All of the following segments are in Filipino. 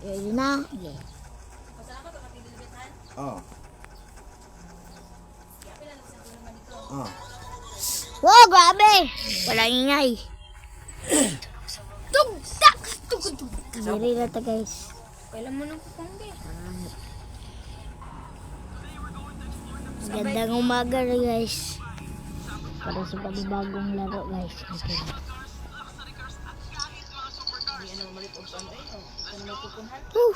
Ready na? Okay. Oh. Oh. Wow, grabe! Wala ingay. Tugtak! Tugtug! Diri na to guys. Kailan mo nang kupangge? Gandang umaga na guys. Para sa panibagong laro guys. Okay. Hindi ano malit og ano eh. Ano may pupunhan? Woo!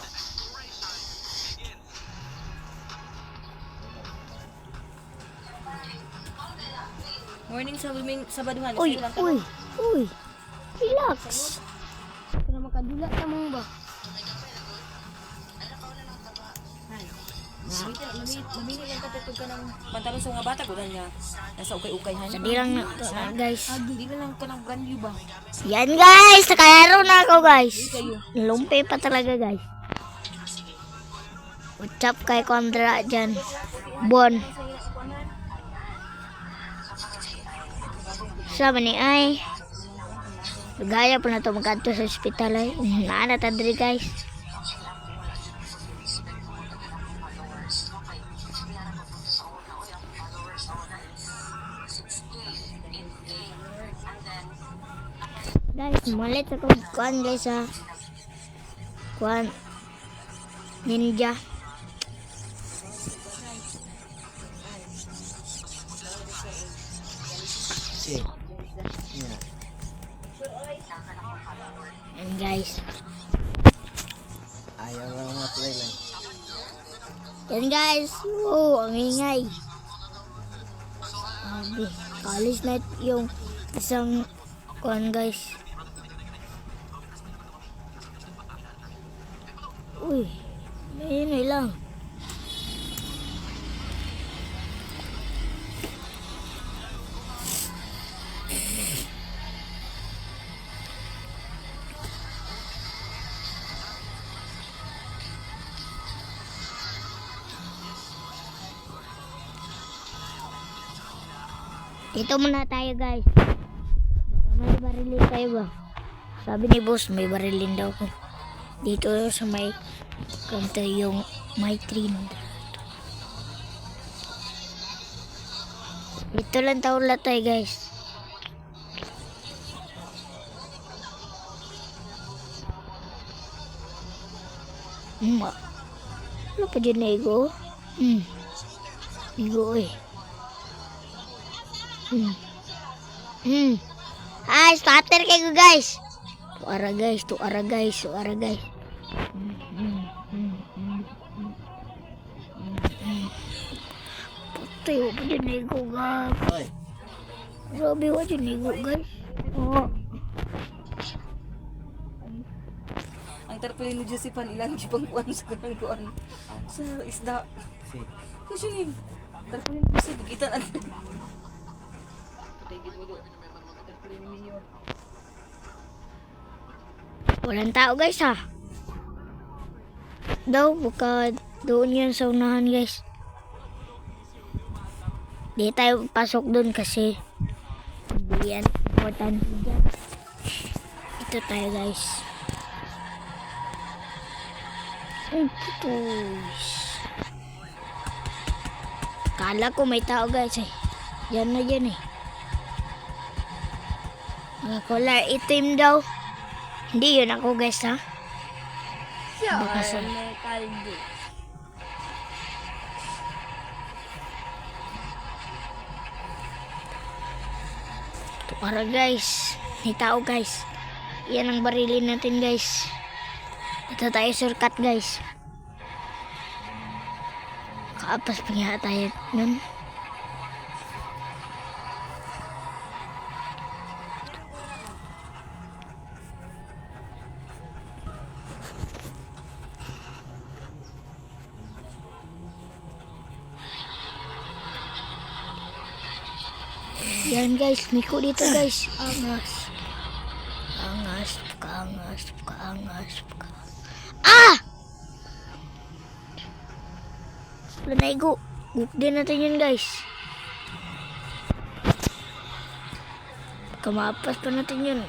Morning sa women sa baduhan. Uy, uy, uy. Relax. Para makadula ka mo lamit lang ka tetog ka ng pantalon sa mga bata gudan nga. Nasa ukay-ukay han. Sadi lang na to guys. Di na lang ka ng brand new ba? Yan guys, nakalaro na ako guys. Lumpi pa talaga guys. Ucap kay Kondra dyan. Bon. Sama ni ay. Gaya po na ito magkanto sa ospital ay. Naana ta diri guys. Guys, malit ako kuan guys ha. Kuan. Ninja. Yeah. And guys. Ayaw lang ma-play lang. Yan guys. Oh, ang ingay. Sabi, college night yung isang kuan guys. Uy, ayun lang. Dito muna tayo guys. May barilin tayo ba? Sabi ni boss, may barilin daw ko. Dito sa may kanto yung may tree. Dito lang tayo lang tayo guys. Hmm. ah. Ano pa dyan na igo? Hmm. Igo eh. Hmm. Hmm. Ay, starter kayo guys. Tuara guys, tuara guys, tuara guys. Hmm, hmm, Wala pa dyan nigo guys. Oy. Grabe, wala dyan nigo guys. Oh. Ang tarpulin ni Josephine ilang jibang kuan sa kanang kuan. Sa isda. Kasi ni tarpulin ko sa gigitan ni Mayor. Walang tao guys ha. Daw, buka doon yan sa unahan guys. Di tayo pasok doon kasi hindi yan important dyan. Ito tayo guys. Ay, putos. Kala ko may tao guys eh. Yan na yan eh. Mga kulay itim daw. Hindi yun ako guys ha. Baka sa... kaldo. Para guys. May tao guys. Yan ang barilin natin guys. Ito tayo surkat guys. Kaapas pa nga tayo nun. Yan guys, Miko dito guys. Angas. Angas, kaangas, kaangas, kaangas. Ah! Wala na igo. Guk din natin yun guys. Kamapas pa natin yun.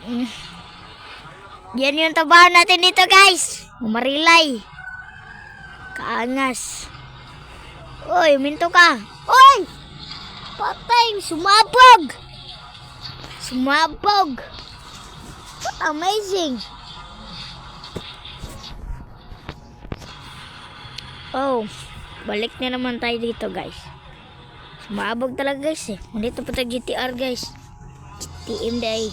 Yan yung tabahan natin dito guys. Umarilay. Kaangas. Uy, minto ka. Uy! Patay, sumabog! Sumabog! Amazing! Oh, balik na naman tayo dito guys. Sumabog talaga guys eh. Nandito pa tayo GTR guys. TM day.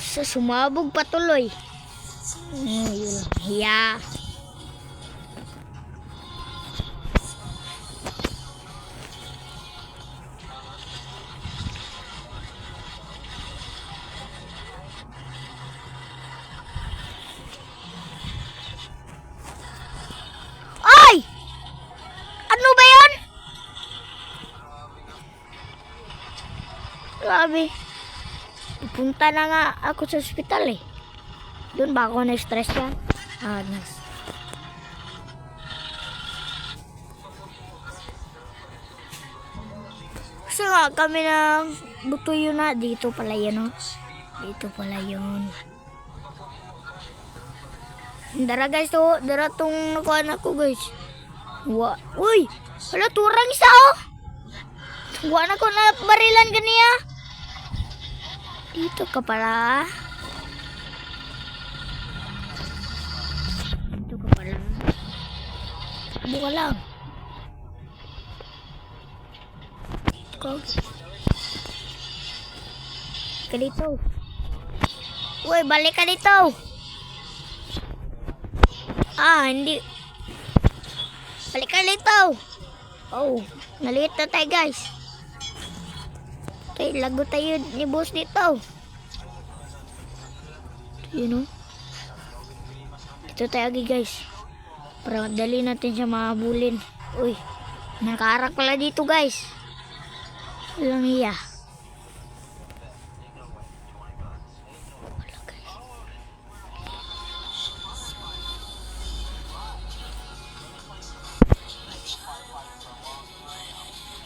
Sa sumabog patuloy. Mm, yun lang. Grabe. Punta na nga ako sa ospital eh. Doon ba ako na-stress yan? Ah, nice. Kasi nga kami ng buto yun na. Dito pala yun oh. Dito pala yun. Dara guys to. Dara tong nakuha na ko guys. Wa. Uy! Wala turang isa oh! Wa na ko na barilan ganiya. Dito ka pala. Dito ka pala. Buka lang. Ikaw. Ka dito. Uy, balik ka dito. Ah, hindi. Balik ka dito. Oh, naliit na tayo guys. Okay, lago tayo ni boss dito. You know? Dito tayo agi guys. Para dali natin siya mahabulin. Uy, nakarak pala dito guys. Walang iya.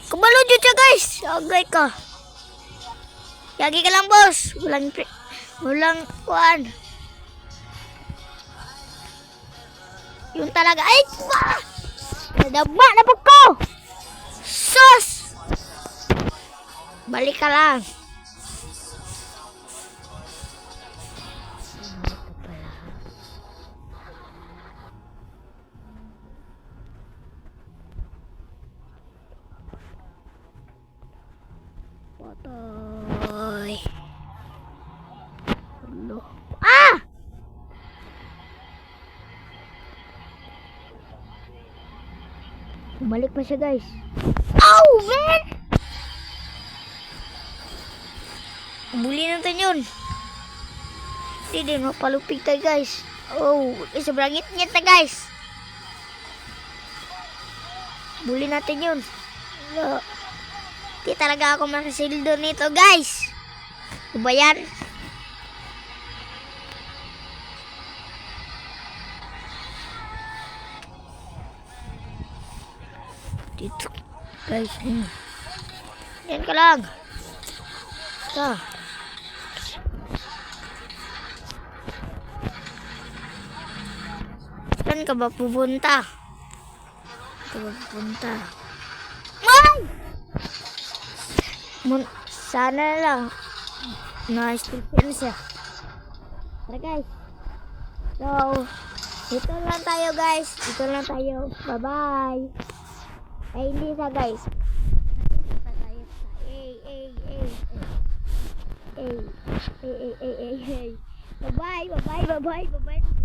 Wala, guys. Siya guys. Agay ka. Yagi ka lang boss. Walang pre... Walang kuan. Yun talaga. Ay! Ba! Nadaba na po ko! Sus! Balik ka lang. Patay. Hello. Ah! Bumalik pa siya guys. Ow, man! Buli natin yun. Hindi din, mapalupig tayo guys. Oh, sobrang ngit-ngit na guys. Buli natin yun. Wala. Di talaga ako makasildo nito guys. Ano ba yan? Dito. Guys, hmm. Yan ka lang. Ito. Saan ka ba pupunta? Saan ka ba pupunta? Ay! Mun sana lang. Na-stipin siya. Tara guys. So, dito lang tayo guys. Dito lang tayo. Bye-bye. Ay, hindi sa guys. Bye-bye, bye-bye, bye-bye, bye-bye.